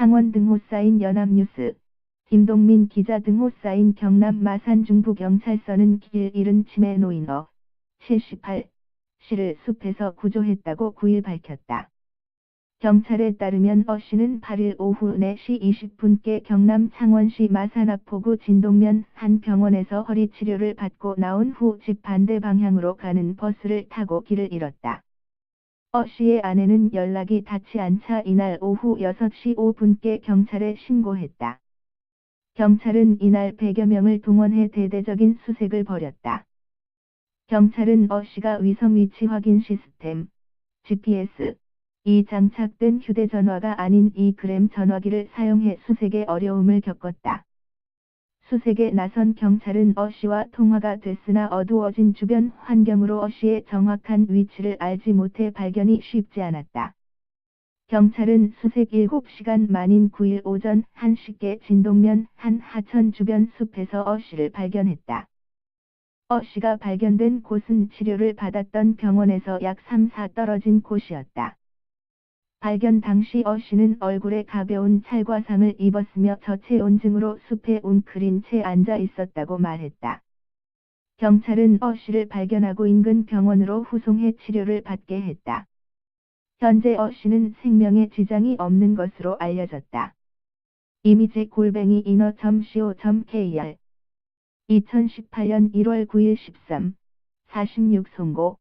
창원 등호 쌓인 연합뉴스, 김동민 기자 등호 쌓인 경남 마산 중부 경찰서는 길 잃은 치매 노인어 78시를 숲에서 구조했다고 9일 밝혔다. 경찰에 따르면 어 씨는 8일 오후 4시 20분께 경남 창원시 마산압포구 진동면 한 병원에서 허리 치료를 받고 나온 후 집 반대 방향으로 가는 버스를 타고 길을 잃었다. 어 씨의 아내는 연락이 닿지 않자 이날 오후 6시 5분께 경찰에 신고했다. 경찰은 이날 100여 명을 동원해 대대적인 수색을 벌였다. 경찰은 어 씨가 위성 위치 확인 시스템, GPS, 이 장착된 휴대전화가 아닌 이 그램 전화기를 사용해 수색에 어려움을 겪었다. 수색에 나선 경찰은 어 씨와 통화가 됐으나 어두워진 주변 환경으로 어 씨의 정확한 위치를 알지 못해 발견이 쉽지 않았다. 경찰은 수색 7시간 만인 9일 오전 1시께 진동면 한 하천 주변 숲에서 어 씨를 발견했다. 어 씨가 발견된 곳은 치료를 받았던 병원에서 약 3사 떨어진 곳이었다. 발견 당시 어 씨는 얼굴에 가벼운 찰과상을 입었으며 저체온증으로 숲에 웅크린 채 앉아 있었다고 말했다. 경찰은 어 씨를 발견하고 인근 병원으로 후송해 치료를 받게 했다. 현재 어 씨는 생명에 지장이 없는 것으로 알려졌다. 이미지 골뱅이 인어.co.kr 2018년 1월 9일 13, 46 송고